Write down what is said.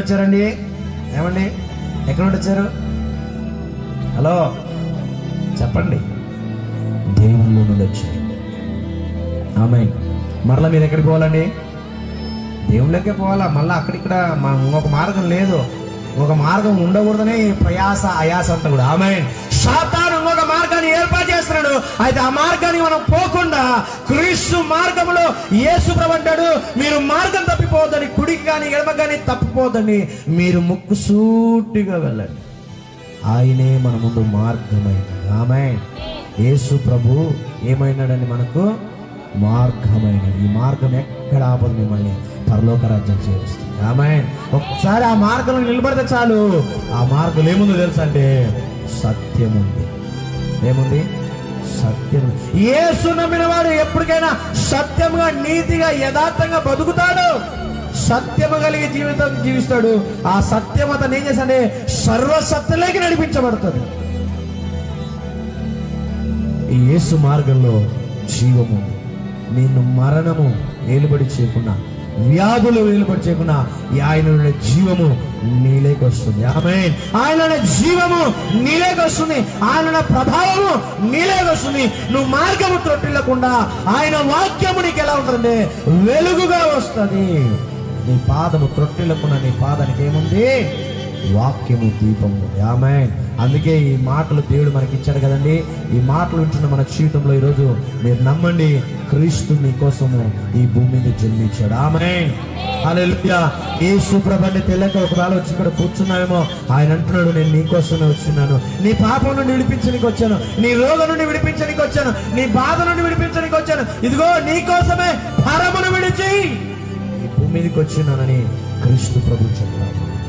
నుండి వచ్చారండి ఏమండి? ఎక్కడి నుండి వచ్చారు హలో? చెప్పండి. దేవుళ్ళు నుండి వచ్చారు. ఆమె మరలా మీరు ఎక్కడికి పోవాలండి? దేవుళ్ళకే పోవాలా? మళ్ళీ అక్కడిక్కడ ఇంకొక మార్గం లేదు. ఇంకొక మార్గం ఉండకూడదనే ప్రయాస అయాస అంతా కూడా. ఆమె ఇంకొక మార్గాన్ని ఏర్పాటు చేస్తున్నాడు. అయితే ఆ మార్గాన్ని మనం పోకుండా క్రీస్తు మార్గంలో యేసు అంటాడు మీరు మార్గం తప్పిపోవద్దని కుడికి కానీ ఎడమ కానీ తప్పిపోవద్దని మీరు ముక్కు సూటిగా వెళ్ళండి. ఆయనే మన ముందు మార్గమైనది ఆమె యేసు ప్రభు ఏమైనాడని మనకు? మార్గమైనది ఈ మార్గం ఎక్కడ ఆపదు మిమ్మల్ని? పరలోక రాజ్యం చేరుస్తుంది. ఆమె ఒకసారి ఆ మార్గంలో నిలబడితే చాలు. ఆ మార్గం ఏముందో తెలుసా అంటే సత్యం ఉంది ఏముంది? సత్యం ఏసు యేసు నమ్మిన వాడు ఎప్పటికైనా సత్యంగా నీతిగా యథార్థంగా బతుకుతాడు. సత్యము కలిగి జీవితం జీవిస్తాడు. ఆ సత్యం అతను ఏం చేస్తాడే సర్వసత్యలోకి నడిపించబడుతుంది. ఈ యేసు మార్గంలో జీవము నేను నిన్ను మరణము ఏలుబడి చేయకుండా వ్యాధులు ఏలుబడి చేయకుండా ఈ ఆయన నుండి జీవము నీలోకి వస్తుంది. ఆమె ఆయన జీవము నీలోకి వస్తుంది. ఆయన ప్రభావము నీలోకి వస్తుంది. నువ్వు మార్గము తొట్టిల్లకుండా ఆయన వాక్యము నీకు ఎలా ఉంటుందంటే వెలుగుగా వస్తుంది. నీ పాదము త్రొట్టిల్లకుండా నీ పాదానికి ఏముంది? వాక్యము దీపము ఆమె అందుకే ఈ మాటలు దేవుడు మనకి ఇచ్చాడు కదండి. ఈ మాటలు వింటున్న మన జీవితంలో ఈరోజు మీరు నమ్మండి క్రీస్తు నీ కోసము ఈ భూమి మీద జన్మించాడు. ఆమె హల్లెలూయా. యేసు తెలియక ఒకవేళ వచ్చి ఇక్కడ కూర్చున్నావేమో ఆయన అంటున్నాడు నేను నీ కోసమే వచ్చినాను. నీ పాపం నుండి విడిపించడానికి వచ్చాను. నీ రోగం నుండి విడిపించడానికి వచ్చాను. నీ బాధ నుండి విడిపించడానికి వచ్చాను. ఇదిగో నీ కోసమే పరమును విడిచి ఈ భూమి వచ్చినానని క్రీస్తు ప్రభు చెప్పాడు.